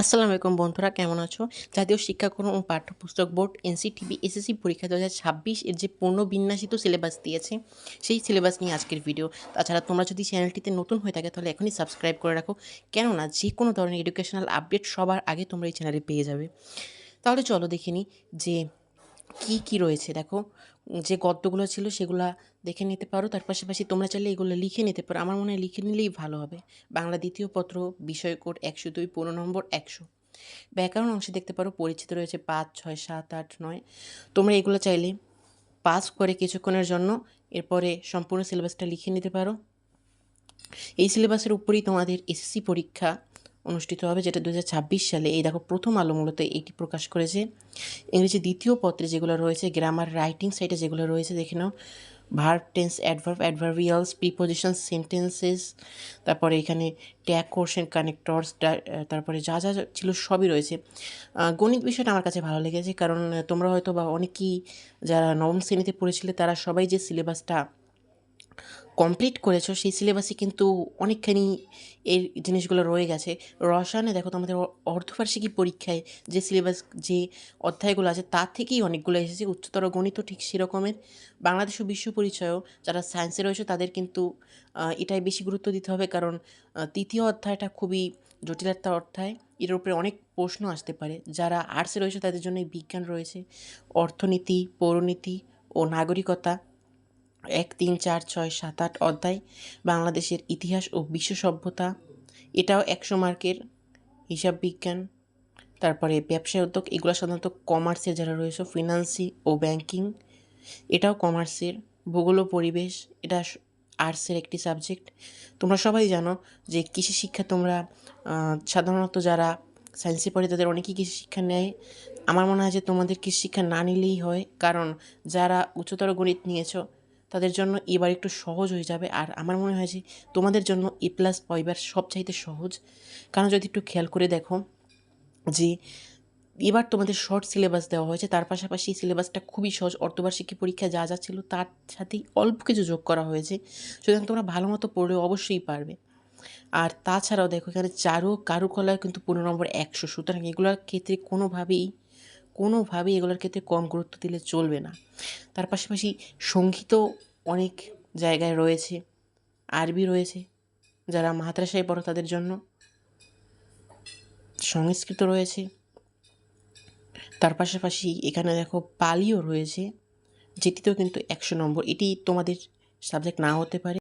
আসসালামু আলাইকুম বন্ধুরা, কেমন আছো? জাতীয় শিক্ষাক্রম ও পাঠ্যপুস্তক বোর্ড এনসিটিভি এসএসসি পরীক্ষা দু হাজার ছাব্বিশ এর যে পুনর্বিন্যাসিত সিলেবাস দিয়েছে, সেই সিলেবাস নিয়ে আজকের ভিডিও। তাছাড়া তোমরা যদি চ্যানেলটিতে নতুন হয়ে থাকে, তাহলে এখনই সাবস্ক্রাইব করে রাখো। কেননা, যে কোনো ধরনের এডুকেশনাল আপডেট সবার আগে তোমরা এই চ্যানেলে পেয়ে যাবে। তাহলে চলো দেখে নিই যে কি কি রয়েছে? দেখো, যে গদ্যগুলো ছিল সেগুলো দেখে নিতে পারো। তার পাশাপাশি তোমরা চাইলে এগুলো লিখে নিতে পারো। আমার মনে হয় লিখে নিলেই ভালো হবে। বাংলা দ্বিতীয় পত্র, বিষয় কোড একশো দুই, পনেরো নম্বর একশো। ব্যাকরণ অংশে দেখতে পারো, পরিচিত রয়েছে পাঁচ, ছয়, সাত, আট, নয়। তোমরা এগুলো চাইলে পাস করে কিছুক্ষণের জন্য এরপরে সম্পূর্ণ সিলেবাসটা লিখে নিতে পারো। এই সিলেবাসের উপরেই তোমাদের এসএসসি পরীক্ষা অনুষ্ঠিত হবে, যেটা দু হাজার ছাব্বিশ সালে। এই দেখো, প্রথম আলো মূলত এটি প্রকাশ করেছে। ইংরেজি দ্বিতীয় পত্রে যেগুলো রয়েছে গ্রামার রাইটিং সাইটে যেগুলো রয়েছে, দেখে নাও। Verb tense adverb adverbials preposition sentences তারপরে এখানে ট্যাগ কোর্সেন কানেক্টরস তারপরে যা যা ছিল সবই রয়েছে। গণিত বিষয়টা আমার কাছে ভালো লেগেছে, কারণ তোমরা হয়তো বা অনেকেই যারা নবম শ্রেণীতে পড়েছিলে, তারা সবাই যে সিলেবাসটা কমপ্লিট করেছ, সেই সিলেবাসে কিন্তু অনেকখানি এর জিনিসগুলো রয়ে গেছে। রসায়নে দেখো তোমাদের অর্ধবার্ষিকী পরীক্ষায় যে সিলেবাস যে অধ্যায়গুলো আছে, তার থেকেই অনেকগুলো এসেছে। উচ্চতর গণিত ঠিক সেরকমের। বাংলাদেশ ও বিশ্ব পরিচয়ও যারা সায়েন্সে রয়েছে, তাদের কিন্তু এটাই বেশি গুরুত্ব দিতে হবে। কারণ তৃতীয় অধ্যায়টা খুবই জটিলতা অধ্যায়। এর উপরে অনেক প্রশ্ন আসতে পারে। যারা আর্টসে রয়েছে, তাদের জন্য বিজ্ঞান রয়েছে। অর্থনীতি, পৌরনীতি ও নাগরিকতা এক, তিন, চার, ছয়, সাত, আট অধ্যায় বাংলাদেশের ইতিহাস ও বিশ্ব সভ্যতা। এটাও একশো মার্কের হিসাব বিজ্ঞান। তারপরে ব্যবসায় উদ্যোগ, এগুলো সাধারণত কমার্সের যারা রয়েছে, ফিনান্সি ও ব্যাংকিং। এটাও কমার্সের। ভূগোল ও পরিবেশ, এটা আর্টসের একটি সাবজেক্ট। তোমরা সবাই জানো যে কৃষি শিক্ষা তোমরা সাধারণত যারা সায়েন্সে পড়ে তাদের অনেকেই কৃষি শিক্ষা নেয়। আমার মনে হয় যে তোমাদের কৃষি শিক্ষা না নিলেই হয়, কারণ যারা উচ্চতর গণিত নিয়েছো তাদের জন্য এবার একটু সহজ হয়ে যাবে। আর আমার মনে হয় যে তোমাদের জন্য এ প্লাস পাইবার সবচাইতে সহজ। কারণ যদি একটু খেয়াল করে দেখো যে এবার তোমাদের শর্ট সিলেবাস দেওয়া হয়েছে, তার পাশাপাশি সিলেবাসটা খুবই সহজ। অর্ধবার্ষিকী পরীক্ষা যা যা ছিল তার সাথেই অল্প কিছু যোগ করা হয়েছে। সুতরাং তোমরা ভালো মতো পড়লে অবশ্যই পারবে। আর তাছাড়াও দেখো এখানে চারু কারুকলায় কিন্তু পনেরো নম্বর একশো। সুতরাং এগুলোর ক্ষেত্রে কোনোভাবেই কোনোভাবেই এগুলোর ক্ষেত্রে কম গুরুত্ব দিলে চলবে না। তার পাশাপাশি সঙ্গীতও অনেক জায়গায় রয়েছে, আরবি রয়েছে, যারা মাদ্রাসায় পড়ো তাদের জন্য। সংস্কৃত রয়েছে। তার পাশাপাশি এখানে দেখো পালিও রয়েছে, যেটিতেও কিন্তু একশো নম্বর, এটি তোমাদের সাবজেক্ট না হতে পারে।